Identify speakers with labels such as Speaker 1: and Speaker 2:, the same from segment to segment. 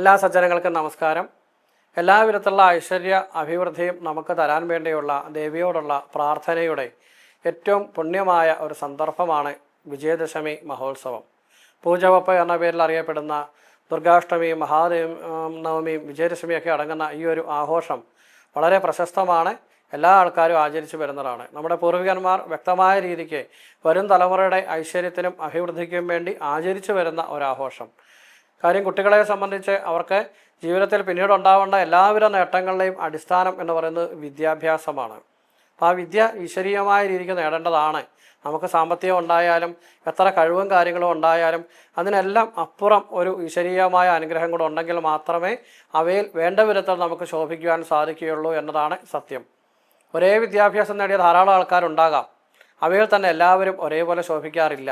Speaker 1: എല്ലാ സജ്ജനങ്ങൾക്കും നമസ്കാരം. എല്ലാവിധത്തിലുള്ള ഐശ്വര്യ അഭിവൃദ്ധിയും നമുക്ക് തരാൻ വേണ്ടിയുള്ള ദേവിയോടുള്ള പ്രാർത്ഥനയുടെ ഏറ്റവും പുണ്യമായ ഒരു സന്ദർഭമാണ് വിജയദശമി മഹോത്സവം. പൂജവപ്പ് എന്ന പേരിൽ അറിയപ്പെടുന്ന ദുർഗാഷ്ടമിയും മഹാദേവ നവമിയും വിജയദശമിയൊക്കെ അടങ്ങുന്ന ഈ ഒരു ആഘോഷം വളരെ പ്രശസ്തമാണ്. എല്ലാ ആൾക്കാരും ആചരിച്ചു വരുന്നതാണ്. നമ്മുടെ പൂർവികന്മാർ വ്യക്തമായ രീതിക്ക് വരും തലമുറയുടെ ഐശ്വര്യത്തിനും അഭിവൃദ്ധിക്കും വേണ്ടി ആചരിച്ചു വരുന്ന ഒരാഘോഷം കാര്യം കുട്ടികളെ സംബന്ധിച്ച് അവർക്ക് ജീവിതത്തിൽ പിന്നീട് ഉണ്ടാവേണ്ട എല്ലാവിധ നേട്ടങ്ങളുടെയും അടിസ്ഥാനം എന്ന് പറയുന്നത് വിദ്യാഭ്യാസമാണ്. അപ്പോൾ ആ വിദ്യ ഈശ്വരീയമായ രീതിക്ക് നേടേണ്ടതാണ്. നമുക്ക് സാമ്പത്തികം ഉണ്ടായാലും എത്ര കഴിവും കാര്യങ്ങളും ഉണ്ടായാലും അതിനെല്ലാം അപ്പുറം ഒരു ഈശ്വരീയമായ അനുഗ്രഹം കൂടെ ഉണ്ടെങ്കിൽ മാത്രമേ അവയിൽ വേണ്ട വിധത്തിൽ നമുക്ക് ശോഭിക്കുവാൻ സാധിക്കുകയുള്ളൂ എന്നതാണ് സത്യം. ഒരേ വിദ്യാഭ്യാസം നേടിയ ധാരാളം ആൾക്കാരുണ്ടാകാം. അവയിൽ തന്നെ എല്ലാവരും ഒരേപോലെ ശോഭിക്കാറില്ല.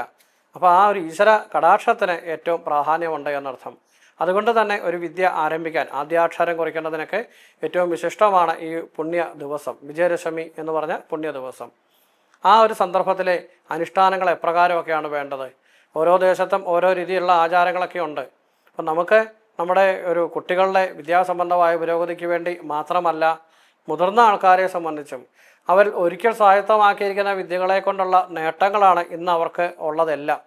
Speaker 1: അപ്പോൾ ആ ഒരു ഈശ്വര കടാക്ഷത്തിന് ഏറ്റവും പ്രാധാന്യമുണ്ട് എന്നർത്ഥം. അതുകൊണ്ട് തന്നെ ഒരു വിദ്യ ആരംഭിക്കാൻ ആദ്യാക്ഷരം കുറിക്കേണ്ടതിനൊക്കെ ഏറ്റവും വിശിഷ്ടമാണ് ഈ പുണ്യ ദിവസം വിജയദശമി എന്ന് പറഞ്ഞ പുണ്യ ദിവസം. ആ ഒരു സന്ദർഭത്തിലെ അനുഷ്ഠാനങ്ങൾ എപ്രകാരമൊക്കെയാണ് വേണ്ടത്? ഓരോ ദേശത്തും ഓരോ രീതിയിലുള്ള ആചാരങ്ങളൊക്കെ ഉണ്ട്. അപ്പം നമുക്ക് നമ്മുടെ ഒരു കുട്ടികളുടെ വിദ്യാസംബന്ധമായ പുരോഗതിക്ക് വേണ്ടി മാത്രമല്ല മുതിർന്ന ആൾക്കാരെ സംബന്ധിച്ചും അവർ ഒരിക്കൽ സ്വായത്തമാക്കിയിരിക്കുന്ന വിദ്യകളെ കൊണ്ടുള്ള നേട്ടങ്ങളാണ് ഇന്ന് അവർക്ക് ഉള്ളതെല്ലാം.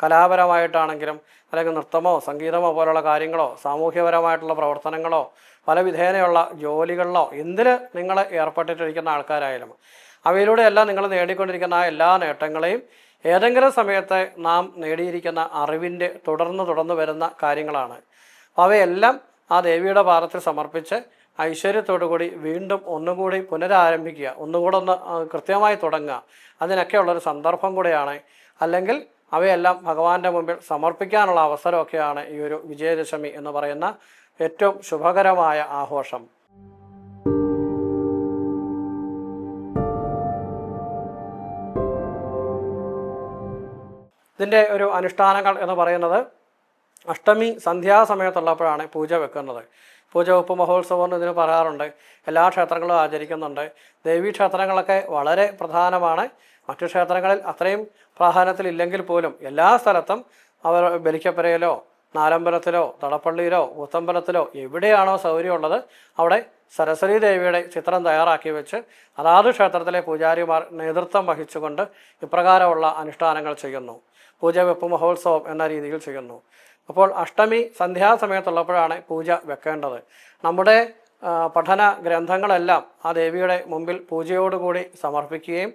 Speaker 1: കലാപരമായിട്ടാണെങ്കിലും അല്ലെങ്കിൽ നൃത്തമോ സംഗീതമോ പോലുള്ള കാര്യങ്ങളോ സാമൂഹ്യപരമായിട്ടുള്ള പ്രവർത്തനങ്ങളോ പല വിധേനയുള്ള ജോലികളിലോ എന്തിൽ നിങ്ങൾ ഏർപ്പെട്ടിട്ടിരിക്കുന്ന ആൾക്കാരായാലും അവയിലൂടെയെല്ലാം നിങ്ങൾ നേടിക്കൊണ്ടിരിക്കുന്ന എല്ലാ നേട്ടങ്ങളെയും ഏതെങ്കിലും സമയത്ത് നാം നേടിയിരിക്കുന്ന അറിവിന്റെ തുടർന്ന് തുടർന്ന് വരുന്ന കാര്യങ്ങളാണ്. അവയെല്ലാം ആ ദേവിയുടെ പാദത്തിൽ സമർപ്പിച്ച് ഐശ്വര്യത്തോടു കൂടി വീണ്ടും ഒന്നുകൂടി പുനരാരംഭിക്കുക. ഒന്നുകൂടെ ഒന്ന് കൃത്യമായി തുടങ്ങുക. അതിനൊക്കെയുള്ളൊരു സന്ദർഭം കൂടെയാണ്. അല്ലെങ്കിൽ അവയെല്ലാം ഭഗവാന്റെ മുമ്പിൽ സമർപ്പിക്കാനുള്ള അവസരമൊക്കെയാണ് ഈ ഒരു വിജയദശമി എന്ന് പറയുന്ന ഏറ്റവും ശുഭകരമായ ആഘോഷം. ഇതിന്റെ ഒരു അനുഷ്ഠാനങ്ങൾ എന്ന് പറയുന്നത് അഷ്ടമി സന്ധ്യാസമയത്തുള്ളപ്പോഴാണ് പൂജ വെക്കുന്നത്. പൂജ വെപ്പ് മഹോത്സവം എന്ന് ഇതിന് പറയാറുണ്ട്. എല്ലാ ക്ഷേത്രങ്ങളും ആചരിക്കുന്നുണ്ട്. ദേവീ ക്ഷേത്രങ്ങളൊക്കെ വളരെ പ്രധാനമാണ്. മറ്റു ക്ഷേത്രങ്ങളിൽ അത്രയും പ്രാധാന്യത്തിലില്ലെങ്കിൽ പോലും എല്ലാ സ്ഥലത്തും അവർ ബലിക്കപ്പരയിലോ നാലമ്പലത്തിലോ തടപ്പള്ളിയിലോ ഊത്തമ്പലത്തിലോ എവിടെയാണോ സൗകര്യമുള്ളത് അവിടെ സരസ്വതി ദേവിയുടെ ചിത്രം തയ്യാറാക്കി വെച്ച് അതാത് ക്ഷേത്രത്തിലെ പൂജാരിമാർ നേതൃത്വം വഹിച്ചുകൊണ്ട് ഇപ്രകാരമുള്ള അനുഷ്ഠാനങ്ങൾ ചെയ്യുന്നു. പൂജ വെപ്പ് മഹോത്സവം എന്ന രീതിയിൽ ചെയ്യുന്നു. അപ്പോൾ അഷ്ടമി സന്ധ്യാസമയത്തുള്ളപ്പോഴാണ് പൂജ വെക്കേണ്ടത്. നമ്മുടെ പഠന ഗ്രന്ഥങ്ങളെല്ലാം ആ ദേവിയുടെ മുമ്പിൽ പൂജയോടുകൂടി സമർപ്പിക്കുകയും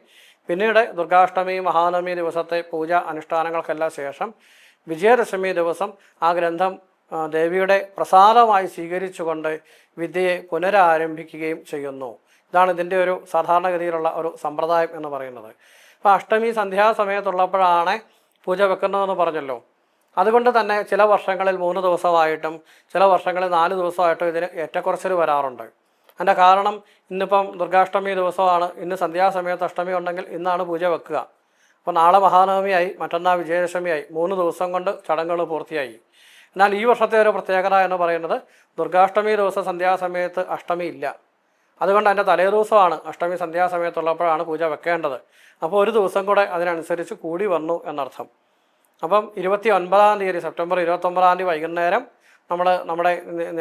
Speaker 1: പിന്നീട് ദുർഗാഷ്ടമി മഹാനവമി ദിവസത്തെ പൂജ അനുഷ്ഠാനങ്ങൾക്കെല്ലാം ശേഷം വിജയദശമി ദിവസം ആ ഗ്രന്ഥം ദേവിയുടെ പ്രസാദമായി സ്വീകരിച്ചുകൊണ്ട് വിദ്യയെ പുനരാരംഭിക്കുകയും ചെയ്യുന്നു. ഇതാണ് ഇതിന്റെ ഒരു സാധാരണഗതിയിലുള്ള ഒരു സമ്പ്രദായം എന്ന് പറയുന്നത്. അപ്പോൾ അഷ്ടമി സന്ധ്യാസമയത്തുള്ളപ്പോഴാണ് പൂജ വെക്കുന്നതെന്ന് പറഞ്ഞല്ലോ. അതുകൊണ്ട് തന്നെ ചില വർഷങ്ങളിൽ മൂന്ന് ദിവസമായിട്ടും ചില വർഷങ്ങളിൽ നാല് ദിവസമായിട്ടും ഇതിന് ഏറ്റക്കുറച്ചിൽ വരാറുണ്ട്. അതിന്റെ കാരണം ഇന്നിപ്പം ദുർഗാഷ്ടമി ദിവസമാണ്. ഇന്ന് സന്ധ്യാസമയത്ത് അഷ്ടമി ഉണ്ടെങ്കിൽ ഇന്നാണ് പൂജ വെക്കുക. അപ്പോൾ നാളെ മഹാനവമിയായി മറ്റന്നാൾ വിജയദശമിയായി മൂന്ന് ദിവസം കൊണ്ട് ചടങ്ങുകൾ പൂർത്തിയായി. എന്നാൽ ഈ വർഷത്തെ ഒരു പ്രത്യേകത എന്ന് പറയുന്നത് ദുർഗാഷ്ടമി ദിവസം സന്ധ്യാസമയത്ത് അഷ്ടമി ഇല്ല. അതുകൊണ്ട് അതിന്റെ തലേദിവസമാണ് അഷ്ടമി സന്ധ്യാസമയത്തുള്ളപ്പോഴാണ് പൂജ വെക്കേണ്ടത്. അപ്പോൾ ഒരു ദിവസം കൂടെ അതിനനുസരിച്ച് കൂടി വന്നു എന്നർത്ഥം. അപ്പം ഇരുപത്തി ഒൻപതാം തീയതി സെപ്റ്റംബർ ഇരുപത്തൊമ്പതാം തീയതി വൈകുന്നേരം നമ്മൾ നമ്മുടെ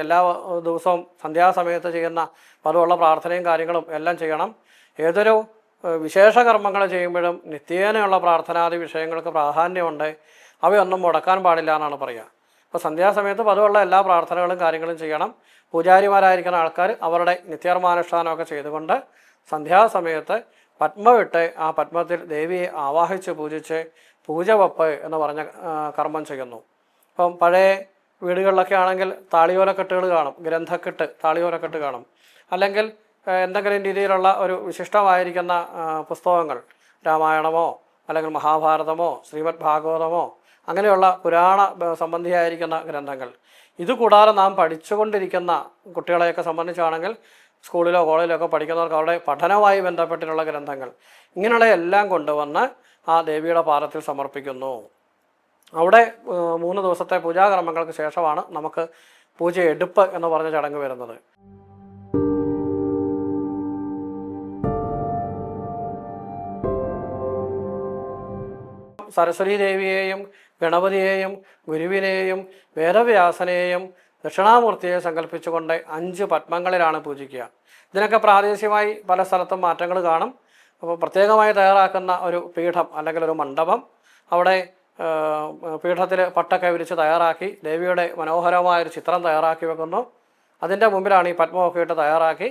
Speaker 1: എല്ലാ ദിവസവും സന്ധ്യാസമയത്ത് ചെയ്യുന്ന പതിവുള്ള പ്രാർത്ഥനയും കാര്യങ്ങളും എല്ലാം ചെയ്യണം. ഏതൊരു വിശേഷ കർമ്മങ്ങൾ ചെയ്യുമ്പോഴും നിത്യേനയുള്ള പ്രാർത്ഥനാദി വിഷയങ്ങൾക്ക് പ്രാധാന്യമുണ്ട്. അവയൊന്നും മുടക്കാൻ പാടില്ല എന്നാണ് പറയുക അപ്പോൾ സന്ധ്യാസമയത്ത് പതിവുള്ള എല്ലാ പ്രാർത്ഥനകളും കാര്യങ്ങളും ചെയ്യണം. പൂജാരിമാരായിരിക്കുന്ന ആൾക്കാർ അവരുടെ നിത്യകർമാനുഷ്ഠാനമൊക്കെ ചെയ്തുകൊണ്ട് സന്ധ്യാസമയത്ത് പത്മവിട്ട് ആ പത്മത്തിൽ ദേവിയെ ആവാഹിച്ച് പൂജിച്ച് പൂജവപ്പ് എന്ന് പറഞ്ഞ കർമ്മം ചെയ്യുന്നു. അപ്പം പഴയ വീടുകളിലൊക്കെ ആണെങ്കിൽ താളിയോലക്കെട്ടുകൾ കാണും ഗ്രന്ഥക്കെട്ട് താളിയോലക്കെട്ട് കാണും. അല്ലെങ്കിൽ എന്തെങ്കിലും രീതിയിലുള്ള ഒരു വിശിഷ്ടമായിരിക്കുന്ന പുസ്തകങ്ങൾ രാമായണമോ അല്ലെങ്കിൽ മഹാഭാരതമോ ശ്രീമദ് ഭാഗവതമോ അങ്ങനെയുള്ള പുരാണ സംബന്ധിയായിരിക്കുന്ന ഗ്രന്ഥങ്ങൾ. ഇതുകൂടാതെ നാം പഠിച്ചുകൊണ്ടിരിക്കുന്ന കുട്ടികളെയൊക്കെ സംബന്ധിച്ചാണെങ്കിൽ സ്കൂളിലോ കോളേജിലോ ഒക്കെ പഠിക്കുന്നവർക്ക് അവരുടെ പഠനവുമായി ബന്ധപ്പെട്ടിട്ടുള്ള ഗ്രന്ഥങ്ങൾ. ഇങ്ങനെയുള്ള എല്ലാം കൊണ്ടുവന്ന് ആ ദേവിയുടെ പാദത്തിൽ സമർപ്പിക്കുന്നു. അവിടെ മൂന്ന് ദിവസത്തെ പൂജാകർമ്മങ്ങൾക്ക് ശേഷമാണ് നമുക്ക് പൂജ എടുപ്പ് എന്ന് പറഞ്ഞ ചടങ്ങ് വരുന്നത്. സരസ്വതി ദേവിയെയും ഗണപതിയെയും ഗുരുവിനെയും വേദവ്യാസനെയും ദക്ഷിണാമൂർത്തിയെ സങ്കല്പിച്ചുകൊണ്ട് അഞ്ച് പത്മങ്ങളിലാണ് പൂജിക്കുക. ഇതിനൊക്കെ പ്രാദേശികമായി പല സ്ഥലത്തും മാറ്റങ്ങൾ കാണും. അപ്പോൾ പ്രത്യേകമായി തയ്യാറാക്കുന്ന ഒരു പീഠം അല്ലെങ്കിൽ ഒരു മണ്ഡപം അവിടെ പീഠത്തിൽ പട്ടൊക്കെ വിരിച്ച് തയ്യാറാക്കി ദേവിയുടെ മനോഹരമായ ഒരു ചിത്രം തയ്യാറാക്കി വെക്കുന്നു. അതിന്റെ മുമ്പിലാണ് ഈ പത്മമൊക്കെ ഇട്ട് തയ്യാറാക്കി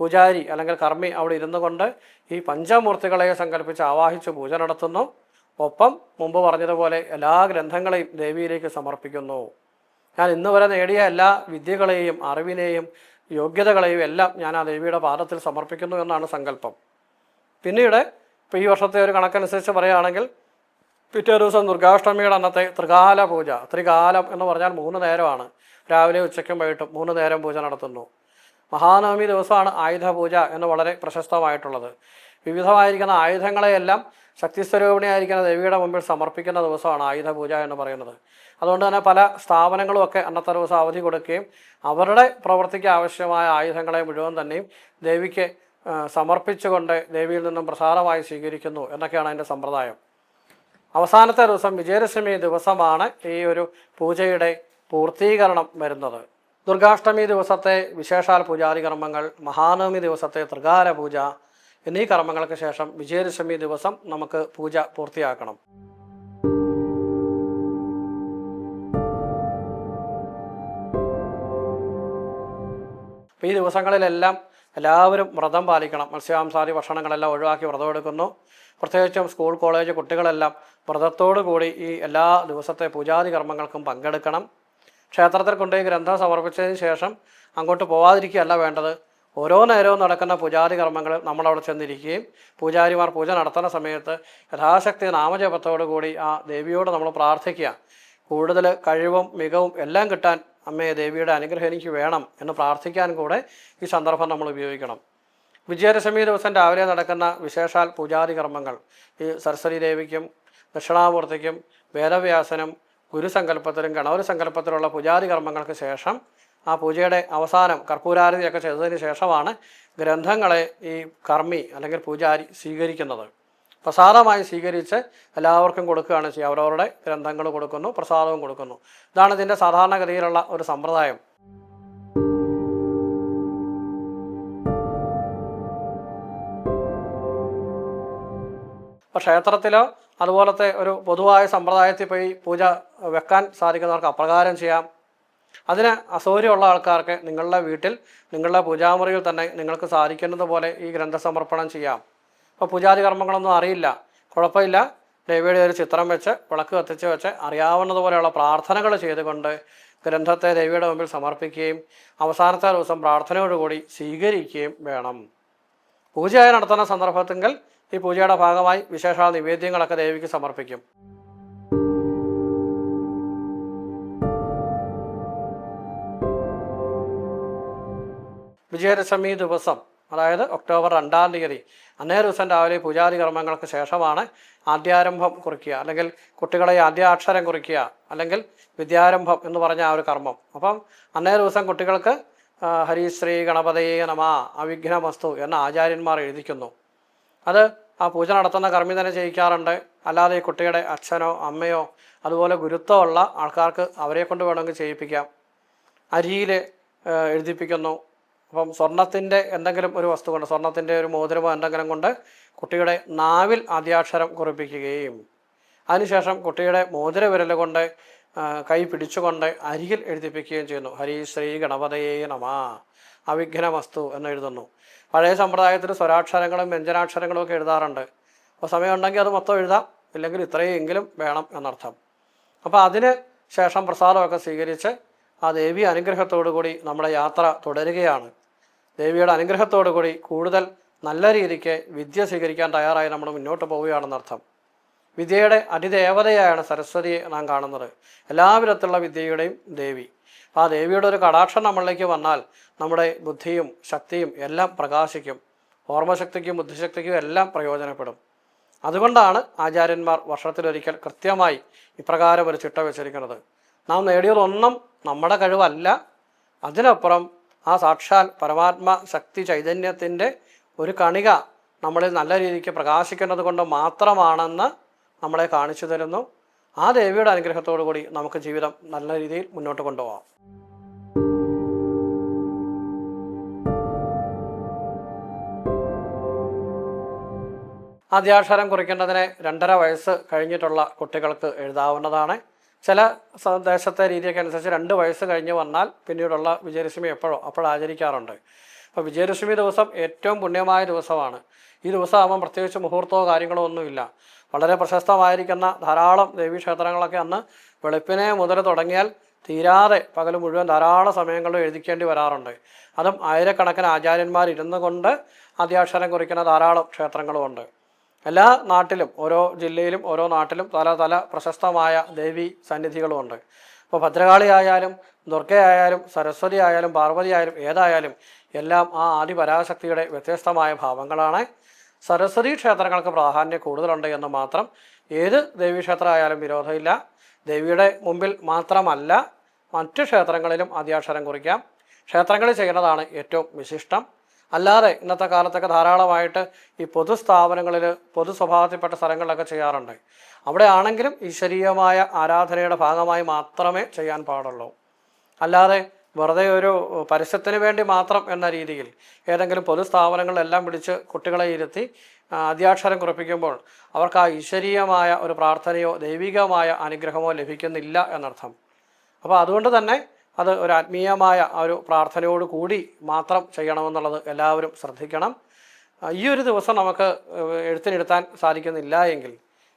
Speaker 1: പൂജാരി അല്ലെങ്കിൽ കർമ്മി അവിടെ ഇരുന്നു കൊണ്ട് ഈ പഞ്ചമൂർത്തികളെ സങ്കല്പിച്ച് ആവാഹിച്ച് പൂജ നടത്തുന്നു. ഒപ്പം മുമ്പ് പറഞ്ഞതുപോലെ എല്ലാ ഗ്രന്ഥങ്ങളെയും ദേവിയിലേക്ക് സമർപ്പിക്കുന്നു. ഞാൻ ഇന്ന് വരെ നേടിയ എല്ലാ വിദ്യകളെയും അറിവിനെയും യോഗ്യതകളെയും എല്ലാം ഞാൻ ആ ദേവിയുടെ പാദത്തിൽ സമർപ്പിക്കുന്നു എന്നാണ് സങ്കല്പം. പിന്നീട് ഇപ്പോൾ ഈ വർഷത്തെ ഒരു കണക്കനുസരിച്ച് പറയുകയാണെങ്കിൽ പിറ്റേ ദിവസം ദുർഗാഷ്ടമിയുടെ അന്നത്തെ ത്രികാല പൂജ ത്രികാലം എന്ന് പറഞ്ഞാൽ മൂന്ന് നേരമാണ്. രാവിലെ ഉച്ചയ്ക്കും വൈകിട്ടും മൂന്ന് നേരം പൂജ നടത്തുന്നു. മഹാനവമി ദിവസമാണ് ആയുധ പൂജ എന്ന് വളരെ പ്രശസ്തമായിട്ടുള്ളത്. വിവിധമായിരിക്കുന്ന ആയുധങ്ങളെയെല്ലാം ശക്തിസ്വരൂപിണിയായിരിക്കുന്ന ദേവിയുടെ മുമ്പിൽ സമർപ്പിക്കുന്ന ദിവസമാണ് ആയുധ പൂജ എന്ന് പറയുന്നത്. അതുകൊണ്ട് തന്നെ പല സ്ഥാപനങ്ങളും ഒക്കെ അന്നത്തെ ദിവസം അവധി കൊടുക്കുകയും അവരുടെ പ്രവൃത്തിക്ക് ആവശ്യമായ ആയുധങ്ങളെ മുഴുവൻ തന്നെയും ദേവിക്ക് സമർപ്പിച്ചുകൊണ്ട് ദേവിയിൽ നിന്നും പ്രസാദമായി സ്വീകരിക്കുന്നു എന്നൊക്കെയാണ് അതിന്റെ സമ്പ്രദായം. അവസാനത്തെ ദിവസം വിജയദശമി ദിവസമാണ് ഈ ഒരു പൂജയുടെ പൂർത്തീകരണം വരുന്നത്. ദുർഗാഷ്ടമി ദിവസത്തെ വിശേഷാൽ പൂജാതി കർമ്മങ്ങൾ മഹാനവമി ദിവസത്തെ ത്രികാല പൂജ എന്നീ കർമ്മങ്ങൾക്ക് ശേഷം വിജയദശമി ദിവസം നമുക്ക് പൂജ പൂർത്തിയാക്കണം. ഈ ദിവസങ്ങളിലെല്ലാം എല്ലാവരും വ്രതം പാലിക്കണം. മത്സ്യാംസാദി ഭക്ഷണങ്ങളെല്ലാം ഒഴിവാക്കി വ്രതം എടുക്കുന്നു. പ്രത്യേകിച്ചും സ്കൂൾ കോളേജ് കുട്ടികളെല്ലാം വ്രതത്തോടു കൂടി ഈ എല്ലാ ദിവസത്തെ പൂജാതി കർമ്മങ്ങൾക്കും പങ്കെടുക്കണം. ക്ഷേത്രത്തിൽ കൊണ്ടുപോയി ഗ്രന്ഥം സമർപ്പിച്ചതിന് ശേഷം അങ്ങോട്ട് പോവാതിരിക്കുകയല്ല വേണ്ടത്. ഓരോ നേരവും നടക്കുന്ന പൂജാതി കർമ്മങ്ങൾ നമ്മളവിടെ ചെന്നിരിക്കുകയും പൂജാരിമാർ പൂജ നടത്തുന്ന സമയത്ത് യഥാശക്തി നാമജപത്തോടു കൂടി ആ ദേവിയോട് നമ്മൾ പ്രാർത്ഥിക്കുക. കൂടുതൽ കഴിവും മികവും എല്ലാം കിട്ടാൻ അമ്മയെ ദേവിയുടെ അനുഗ്രഹം എനിക്ക് വേണം എന്ന് പ്രാർത്ഥിക്കാൻ കൂടെ ഈ സന്ദർഭം നമ്മൾ ഉപയോഗിക്കണം. വിജയദശമി ദിവസം രാവിലെ നടക്കുന്ന വിശേഷാൽ പൂജാതി കർമ്മങ്ങൾ ഈ സരസ്വതി ദേവിക്കും ദക്ഷിണാമൂർത്തിക്കും വേദവ്യാസനും ഗുരുസങ്കല്പത്തിലും ഗണപതി സങ്കല്പത്തിലുള്ള പൂജാതി കർമ്മങ്ങൾക്ക് ശേഷം ആ പൂജയുടെ അവസാനം കർപ്പൂരാരതിയൊക്കെ ചെയ്തതിന് ശേഷമാണ് ഗ്രന്ഥങ്ങളെ ഈ കർമ്മി അല്ലെങ്കിൽ പൂജാരി സ്വീകരിക്കുന്നത്. പ്രസാദമായി സ്വീകരിച്ച് എല്ലാവർക്കും കൊടുക്കുകയാണ് ചെയ്യുക. അവരവരുടെ ഗ്രന്ഥങ്ങൾ കൊടുക്കുന്നു പ്രസാദവും കൊടുക്കുന്നു. ഇതാണ് ഇതിന്റെ സാധാരണഗതിയിലുള്ള ഒരു സമ്പ്രദായം. ക്ഷേത്രത്തിലോ അതുപോലത്തെ ഒരു പൊതുവായ സമ്പ്രദായത്തിൽ പോയി പൂജ വെക്കാൻ സാധിക്കുന്നവർക്ക് അപ്രകാരം ചെയ്യാം. അതിന് അസൗകര്യമുള്ള ആൾക്കാർക്ക് നിങ്ങളുടെ വീട്ടിൽ നിങ്ങളുടെ പൂജാമുറിയിൽ തന്നെ നിങ്ങൾക്ക് സാധിക്കുന്നത് പോലെ ഈ ഗ്രന്ഥസമർപ്പണം ചെയ്യാം. അപ്പോൾ പൂജാതി കർമ്മങ്ങളൊന്നും അറിയില്ല. കുഴപ്പമില്ല. ദേവിയുടെ ഒരു ചിത്രം വെച്ച് വിളക്ക് കത്തിച്ച് വെച്ച് അറിയാവുന്നതുപോലെയുള്ള പ്രാർത്ഥനകൾ ചെയ്തുകൊണ്ട് ഗ്രന്ഥത്തെ ദേവിയുടെ മുമ്പിൽ സമർപ്പിക്കുകയും അവസാനത്തെ ദിവസം പ്രാർത്ഥനയോടുകൂടി സ്വീകരിക്കുകയും വേണം. പൂജയായി നടത്തുന്ന സന്ദർഭത്തെങ്കിൽ ഈ പൂജയുടെ ഭാഗമായി വിശേഷ നിവേദ്യങ്ങളൊക്കെ ദേവിക്ക് സമർപ്പിക്കും. വിജയദശമി ദിവസം അതായത് ഒക്ടോബർ രണ്ടാം തീയതി അന്നേ ദിവസം രാവിലെ പൂജാതി കർമ്മങ്ങൾക്ക് ശേഷമാണ് ആദ്യാരംഭം കുറിക്കുക. അല്ലെങ്കിൽ കുട്ടികളെ ആദ്യാക്ഷരം കുറിക്കുക അല്ലെങ്കിൽ വിദ്യാരംഭം എന്ന് പറഞ്ഞ ആ ഒരു കർമ്മം. അപ്പം അന്നേ ദിവസം കുട്ടികൾക്ക് ഹരിശ്രീ ഗണപതയെ നമ അവിഘ്നമസ്തു എന്ന ആചാര്യന്മാർ എഴുതിക്കുന്നു. അത് ആ പൂജ നടത്തുന്ന കർമ്മി തന്നെ ചെയ്യിക്കാറുണ്ട്. അല്ലാതെ ഈ കുട്ടിയുടെ അച്ഛനോ അമ്മയോ അതുപോലെ ഗുരുത്വമുള്ള ആൾക്കാർക്ക് അവരെ കൊണ്ട് വേണമെങ്കിൽ ചെയ്യിപ്പിക്കാം. അരിയിൽ എഴുതിപ്പിക്കുന്നു. അപ്പം സ്വർണത്തിന്റെ എന്തെങ്കിലും ഒരു വസ്തു കൊണ്ട് സ്വർണത്തിന്റെ ഒരു മോതിരമോ എന്തെങ്കിലും കൊണ്ട് കുട്ടിയുടെ നാവിൽ ആദ്യാക്ഷരം കുറിപ്പിക്കുകയും അതിനുശേഷം കുട്ടിയുടെ മോതിര വിരലുകൊണ്ട് കൈ പിടിച്ചുകൊണ്ട് അരികിൽ എഴുതിപ്പിക്കുകയും ചെയ്യുന്നു. ഹരി ശ്രീ ഗണപതയേ നമ അവിഘ്നമസ്തു എന്ന് എഴുതുന്നു. പഴയ സമ്പ്രദായത്തിൽ സ്വരാക്ഷരങ്ങളും വ്യഞ്ജനാക്ഷരങ്ങളും ഒക്കെ എഴുതാറുണ്ട്. അപ്പോൾ സമയമുണ്ടെങ്കിൽ അത് മൊത്തം എഴുതാം. ഇല്ലെങ്കിൽ ഇത്രയെങ്കിലും വേണം എന്നർത്ഥം. അപ്പോൾ അതിന് ശേഷം പ്രസാദമൊക്കെ സ്വീകരിച്ച് ആ ദേവി അനുഗ്രഹത്തോടു കൂടി നമ്മുടെ യാത്ര തുടരുകയാണ്. ദേവിയുടെ അനുഗ്രഹത്തോടു കൂടി കൂടുതൽ നല്ല രീതിക്ക് വിദ്യ സ്വീകരിക്കാൻ തയ്യാറായി നമ്മൾ മുന്നോട്ട് പോവുകയാണെന്നർത്ഥം വിദ്യയുടെ അതിദേവതയാണ് സരസ്വതിയെ നാം കാണുന്നത്. എല്ലാവിധത്തിലുള്ള വിദ്യയുടെയും ദേവി. ആ ദേവിയുടെ ഒരു കടാക്ഷം നമ്മളിലേക്ക് വന്നാൽ നമ്മുടെ ബുദ്ധിയും ശക്തിയും എല്ലാം പ്രകാശിക്കും. ഓർമ്മശക്തിക്കും ബുദ്ധിശക്തിക്കും എല്ലാം പ്രയോജനപ്പെടും. അതുകൊണ്ടാണ് ആചാര്യന്മാർ വർഷത്തിലൊരിക്കൽ കൃത്യമായി ഇപ്രകാരം ഒരു ചിട്ട വെച്ചിരിക്കുന്നത്. നാം നേടിയതൊന്നും നമ്മുടെ കഴിവല്ല. അതിനപ്പുറം ആ സാക്ഷാൽ പരമാത്മ ശക്തി ചൈതന്യത്തിന്റെ ഒരു കണിക നമ്മളിൽ നല്ല രീതിക്ക് പ്രകാശിക്കുന്നത് കൊണ്ട് മാത്രമാണെന്ന് നമ്മളെ കാണിച്ചു തരുന്നു. ആ ദേവിയുടെ അനുഗ്രഹത്തോടു കൂടി നമുക്ക് ജീവിതം നല്ല രീതിയിൽ മുന്നോട്ട് കൊണ്ടുപോകാം. ആദ്യാക്ഷരം കുറിക്കേണ്ടതിന് രണ്ടര വയസ്സ് കഴിഞ്ഞിട്ടുള്ള കുട്ടികൾക്ക് എഴുതാവുന്നതാണ്. ചില സന്ദേശത്തെ ദേശത്തെ രീതിയൊക്കെ അനുസരിച്ച് രണ്ട് വയസ്സ് കഴിഞ്ഞ് വന്നാൽ പിന്നീടുള്ള വിജയദശമി എപ്പോഴോ അപ്പോൾ ആചരിക്കാറുണ്ട്. അപ്പോൾ വിജയദശമി ദിവസം ഏറ്റവും പുണ്യമായ ദിവസമാണ്. ഈ ദിവസമാകുമ്പോൾ പ്രത്യേകിച്ച് മുഹൂർത്തമോ കാര്യങ്ങളോ ഒന്നുമില്ല. വളരെ പ്രശസ്തമായിരിക്കുന്ന ധാരാളം ദേവീക്ഷേത്രങ്ങളൊക്കെ അന്ന് വെളുപ്പിനെ മുതൽ തുടങ്ങിയാൽ തീരാതെ പകൽ മുഴുവൻ ധാരാളം സമയങ്ങളിൽ എഴുതിക്കേണ്ടി വരാറുണ്ട്. അതും ആയിരക്കണക്കിന് ആചാര്യന്മാർ ഇരുന്നു കൊണ്ട് ആദ്യാക്ഷരം കുറിക്കുന്ന ധാരാളം ക്ഷേത്രങ്ങളുമുണ്ട്. എല്ലാ നാട്ടിലും ഓരോ ജില്ലയിലും ഓരോ നാട്ടിലും പല പല പ്രശസ്തമായ ദേവി സന്നിധികളുമുണ്ട് ഇപ്പോൾ ഭദ്രകാളി ആയാലും ദുർഗയായാലും സരസ്വതി ആയാലും പാർവതി ആയാലും ഏതായാലും എല്ലാം ആ ആദിപരാശക്തിയുടെ വ്യത്യസ്തമായ ഭാവങ്ങളാണ്. സരസ്വതി ക്ഷേത്രങ്ങൾക്ക് പ്രാധാന്യം കൂടുതലുണ്ട് എന്ന് മാത്രം ഏത് ദേവീക്ഷേത്രമായാലും വിരോധമില്ല. ദേവിയുടെ മുമ്പിൽ മാത്രമല്ല മറ്റു ക്ഷേത്രങ്ങളിലും ആദ്യാക്ഷരം കുറിക്കാം. ക്ഷേത്രങ്ങളിൽ ചെയ്യുന്നതാണ് ഏറ്റവും വിശിഷ്ടം. അല്ലാതെ ഇന്നത്തെ കാലത്തൊക്കെ ധാരാളമായിട്ട് ഈ പൊതു സ്ഥാപനങ്ങളിൽ പൊതു സ്വഭാവത്തിൽപ്പെട്ട സ്ഥലങ്ങളിലൊക്കെ ചെയ്യാറുണ്ട്. അവിടെ ആണെങ്കിലും ഈശ്വരീയമായ ആരാധനയുടെ ഭാഗമായി മാത്രമേ ചെയ്യാൻ പാടുള്ളൂ. അല്ലാതെ വെറുതെ ഒരു പരസ്യത്തിന് വേണ്ടി മാത്രം എന്ന രീതിയിൽ ഏതെങ്കിലും പൊതുസ്ഥാപനങ്ങളിലെല്ലാം പിടിച്ച് കുട്ടികളെ ഇരുത്തി അധ്യാക്ഷരം കുറിപ്പിക്കുമ്പോൾ അവർക്ക് ആ ഈശ്വരീയമായ ഒരു പ്രാർത്ഥനയോ ദൈവികമായ അനുഗ്രഹമോ ലഭിക്കുന്നില്ല എന്നർത്ഥം. അപ്പോൾ അതുകൊണ്ട് തന്നെ അത് ഒരു ആത്മീയമായ ഒരു പ്രാർത്ഥനയോട് കൂടി മാത്രം ചെയ്യണമെന്നുള്ളത് എല്ലാവരും ശ്രദ്ധിക്കണം. ഈ ഒരു ദിവസം നമുക്ക് എഴുത്തിനെടുത്താൻ സാധിക്കുന്നില്ല എങ്കിൽ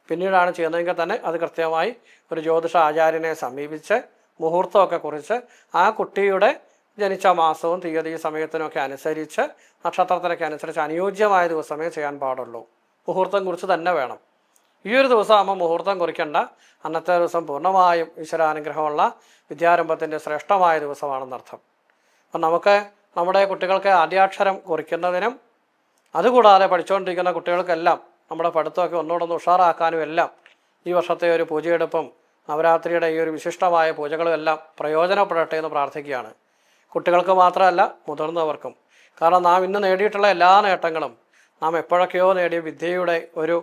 Speaker 1: പിന്നീടാണ് ചെയ്യുന്നതെങ്കിൽ തന്നെ അത് കൃത്യമായി ഒരു ജ്യോതിഷ ആചാര്യനെ സമീപിച്ച് മുഹൂർത്തമൊക്കെ കുറിച്ച് ആ കുട്ടിയുടെ ജനിച്ച മാസവും തീയതി സമയത്തിനൊക്കെ അനുസരിച്ച് നക്ഷത്രത്തിനൊക്കെ അനുസരിച്ച് അനുയോജ്യമായ ദിവസമേ ചെയ്യാൻ പാടുള്ളൂ. മുഹൂർത്തം കുറിച്ച് തന്നെ വേണം. ഈ ഒരു ദിവസം ആകുമ്പോൾ മുഹൂർത്തം കുറിക്കേണ്ട അന്നത്തെ ദിവസം പൂർണമായും ഈശ്വരാനുഗ്രഹമുള്ള വിദ്യാരംഭത്തിന്റെ ശ്രേഷ്ഠമായ ദിവസമാണെന്നർത്ഥം അപ്പം നമുക്ക് നമ്മുടെ കുട്ടികൾക്ക് ആദ്യാക്ഷരം കുറിക്കുന്നതിനും അതുകൂടാതെ പഠിച്ചുകൊണ്ടിരിക്കുന്ന കുട്ടികൾക്കെല്ലാം നമ്മുടെ പഠിത്തമൊക്കെ ഒന്നുകൂടെ ഒന്ന് ഉഷാറാക്കാനും എല്ലാം ഈ വർഷത്തെ ഒരു പൂജയെടുപ്പും നവരാത്രിയുടെ ഈ ഒരു വിശിഷ്ടമായ പൂജകളും എല്ലാം പ്രയോജനപ്പെടട്ടെ എന്ന് പ്രാർത്ഥിക്കുകയാണ്. കുട്ടികൾക്ക് മാത്രമല്ല മുതിർന്നവർക്കും. കാരണം നാം ഇന്ന് നേടിയിട്ടുള്ള എല്ലാ നേട്ടങ്ങളും നാം എപ്പോഴൊക്കെയോ നേടിയ വിദ്യയുടെ ഒരു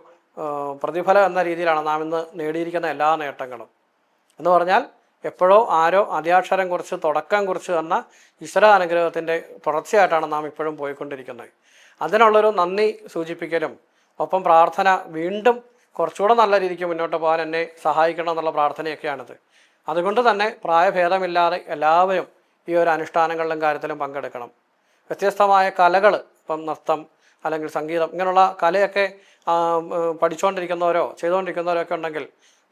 Speaker 1: പ്രതിഫലം എന്ന രീതിയിലാണ് നാം ഇന്ന് നേടിയിരിക്കുന്ന എല്ലാ നേട്ടങ്ങളും. എന്ന് പറഞ്ഞാൽ എപ്പോഴോ ആരോ അധ്യാക്ഷരം കുറിച്ച് തുടക്കം കുറിച്ച് തന്ന ഈശ്വര അനുഗ്രഹത്തിന്റെ തുടർച്ചയായിട്ടാണ് നാം ഇപ്പോഴും പോയിക്കൊണ്ടിരിക്കുന്നത്. അതിനുള്ളൊരു നന്ദി സൂചിപ്പിക്കലും ഒപ്പം പ്രാർത്ഥന വീണ്ടും കുറച്ചുകൂടെ നല്ല രീതിക്ക് മുന്നോട്ട് പോകാൻ എന്നെ സഹായിക്കണം എന്നുള്ള പ്രാർത്ഥനയൊക്കെയാണിത്. അതുകൊണ്ട് തന്നെ പ്രായഭേദമില്ലാതെ എല്ലാവരും ഈ ഒരു അനുഷ്ഠാനങ്ങളിലും കാര്യത്തിലും പങ്കെടുക്കണം. വ്യത്യസ്തമായ കലകൾ ഇപ്പം നൃത്തം അല്ലെങ്കിൽ സംഗീതം ഇങ്ങനെയുള്ള കലയൊക്കെ പഠിച്ചുകൊണ്ടിരിക്കുന്നവരോ ചെയ്തുകൊണ്ടിരിക്കുന്നവരോ ഒക്കെ ഉണ്ടെങ്കിൽ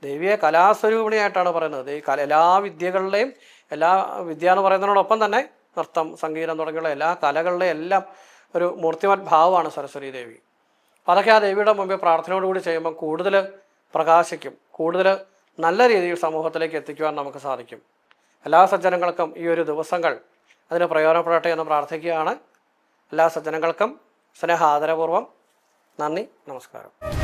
Speaker 1: ദേവിയെ കലാസ്വരൂപിണിയായിട്ടാണ് പറയുന്നത്. ഈ കല എല്ലാ വിദ്യകളുടെയും എല്ലാ വിദ്യ എന്ന് പറയുന്നതിനോടൊപ്പം തന്നെ നൃത്തം സംഗീതം തുടങ്ങിയുള്ള എല്ലാ കലകളുടെയും എല്ലാം ഒരു മൂർത്തിമത് ഭാവമാണ് സരസ്വതി ദേവി. അപ്പോൾ അതൊക്കെ ആ ദേവിയുടെ മുമ്പിൽ പ്രാർത്ഥനയോടുകൂടി ചെയ്യുമ്പോൾ കൂടുതൽ പ്രകാശിക്കും കൂടുതൽ നല്ല രീതിയിൽ സമൂഹത്തിലേക്ക് എത്തിക്കുവാൻ നമുക്ക് സാധിക്കും. എല്ലാ സജ്ജനങ്ങൾക്കും ഈ ഒരു ദിവസങ്ങൾ അതിന് പ്രയോജനപ്പെടട്ടെ എന്ന് പ്രാർത്ഥിക്കുകയാണ്. എല്ലാ സജ്ജനങ്ങൾക്കും സ്നേഹാദരപൂർവം നന്ദി നമസ്കാരം.